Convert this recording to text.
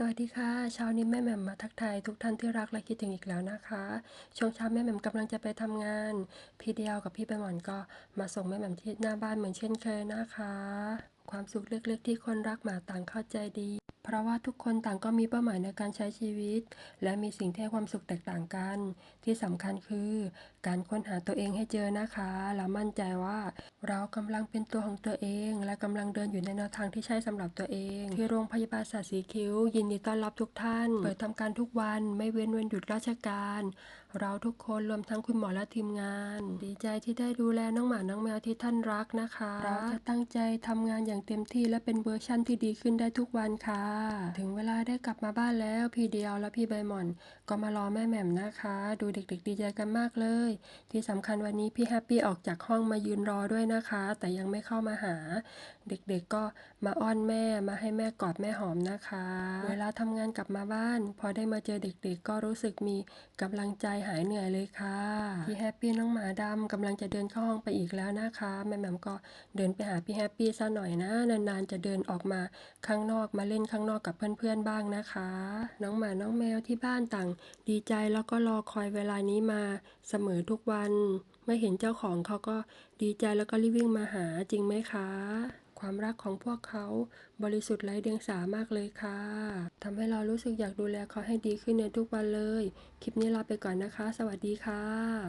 สวัสดีค่ะเช้านี้แม่แหม่มมาทักทายทุกท่านที่รักและคิดถึงอีกแล้วนะคะ ช่วงเช้าแม่แหม่มกำลังจะไปทำงาน พี่เดียวกับพี่ใบหมอนก็มาส่งแม่แหม่มที่หน้าบ้านเหมือนเช่นเคยนะคะ ความสุขเล็กๆที่คนรักหมาต่างเข้าใจดี เพราะว่าทุกคนต่างก็มีเป้าหมายในการใช้ชีวิต และมีสิ่งที่ให้ความสุขแตกต่างกัน ที่สำคัญคือ การค้นหาตัวเองให้เจอนะคะแล้วมั่นใจว่า เรากำลังเป็นตัวของตัวเอง และกำลังเดินอยู่ในแนวทางที่ใช่สำหรับตัวเอง ที่โรงพยาบาลสัตว์สีคิ้ว ยินดีต้อนรับทุกท่าน เปิดทำการทุกวันไม่เว้นวันหยุดราชการ เราทุกคนรวมทั้งคุณหมอและทีมงาน ดีใจที่ได้ดูแลน้องหมาน้องแมวที่ท่านรักนะคะ เราจะตั้งใจทำงานอย่างเต็มที่และเป็นเวอร์ชั่นที่ดีขึ้นได้ทุกวันค่ะถึงเวลาได้กลับมาบ้านแล้ว พี่เดียวและพี่ใบหม่อน ก็มารอแม่แหม่มนะคะ ดูเด็กๆดีใจกันมากเลย ที่สำคัญวันนี้พี่แฮปปี้ออกจากห้องมายืนรอด้วยนะคะ แต่ยังไม่เข้ามาหา เด็กๆก็มาอ้อนแม่มาให้แม่กอดแม่หอมนะคะ เวลาทำงานกลับมาบ้าน พอได้มาเจอเด็กๆ ก็รู้สึกมีกำลังใจหายเหนื่อยเลยค่ะพี่แฮปปี้น้องหมาดำกำลังจะเดินเข้าห้องไปอีกแล้วนะคะแม่แหม่มก็เดินไปหาพี่แฮปปี้ซะหน่อยนะนานๆจะเดินออกมาข้างนอกมาเล่นข้างนอกกับเพื่อนๆบ้างนะคะ น้องหมาน้องแมวที่บ้านต่าง ดีใจแล้วก็รอคอยเวลานี้มาเสมอทุกวัน เมื่อเห็นเจ้าของเขาก็ดีใจแล้วก็รีบวิ่งมาหาจริงไหมคะ ความรักของพวกเขาบริสุทธิ์ไร้เดียงสามากเลยค่ะทำให้เรารู้สึกอยากดูแลเขาให้ดีขึ้นในทุกวันเลย คลิปนี้ลาไปก่อนนะคะ สวัสดีค่ะ